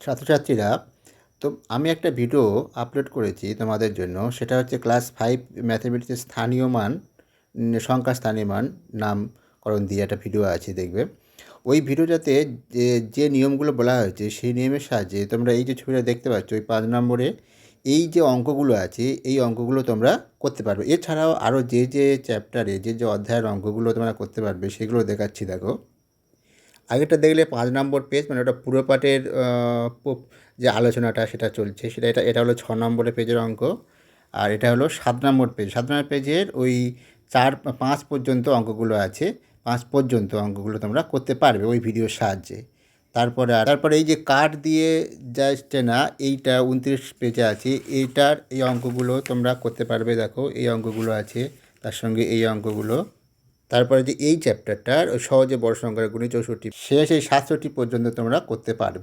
ছাত্রছাত্রীরা, তো আমি একটা ভিডিও আপলোড করেছি তোমাদের জন্য। সেটা হচ্ছে ক্লাস ফাইভ ম্যাথামেটিক্সের স্থানীয় মান সংখ্যা স্থানীয় মান, নামকরণ দিয়ে একটা ভিডিও আছে, দেখবে। ওই ভিডিওটাতে যে যে নিয়মগুলো বলা হয়েছে, সেই নিয়মের সাহায্যে তোমরা এই যে ছবিটা দেখতে পাচ্ছ, ওই পাঁচ নম্বরে এই যে অঙ্কগুলো আছে, এই অঙ্কগুলো তোমরা করতে পারবে। এছাড়াও আরও যে যে চ্যাপ্টারে যে যে অধ্যায়ের অঙ্কগুলো তোমরা করতে পারবে, সেগুলো দেখাচ্ছি, দেখো। আগেরটা দেখলে পাঁচ নম্বর পেজ মানে ওটা পুরো পাঠের যে আলোচনাটা সেটা চলছে, সেটা এটা এটা হলো ছ নম্বরের পেজের অঙ্ক, আর এটা হলো সাত নম্বর পেজ সাত নম্বর পেজের ওই চার, পাঁচ পর্যন্ত অঙ্কগুলো আছে, পাঁচ পর্যন্ত অঙ্কগুলো তোমরা করতে পারবে ওই ভিডিওর সাহায্যে। তারপরে আর, তারপরে এই যে কার্ড দিয়ে যাচ্ছে না, এইটা উনত্রিশ পেজে আছে, এইটার এই অঙ্কগুলো তোমরা করতে পারবে, দেখো, এই অঙ্কগুলো আছে, তার সঙ্গে এই অঙ্কগুলো। তারপরে যে এই চ্যাপ্টারটার ওই সহজে বড় সংখ্যার গুণী চৌষট্টি, শেষ এই সাতষট্টি পর্যন্ত তোমরা করতে পারবে।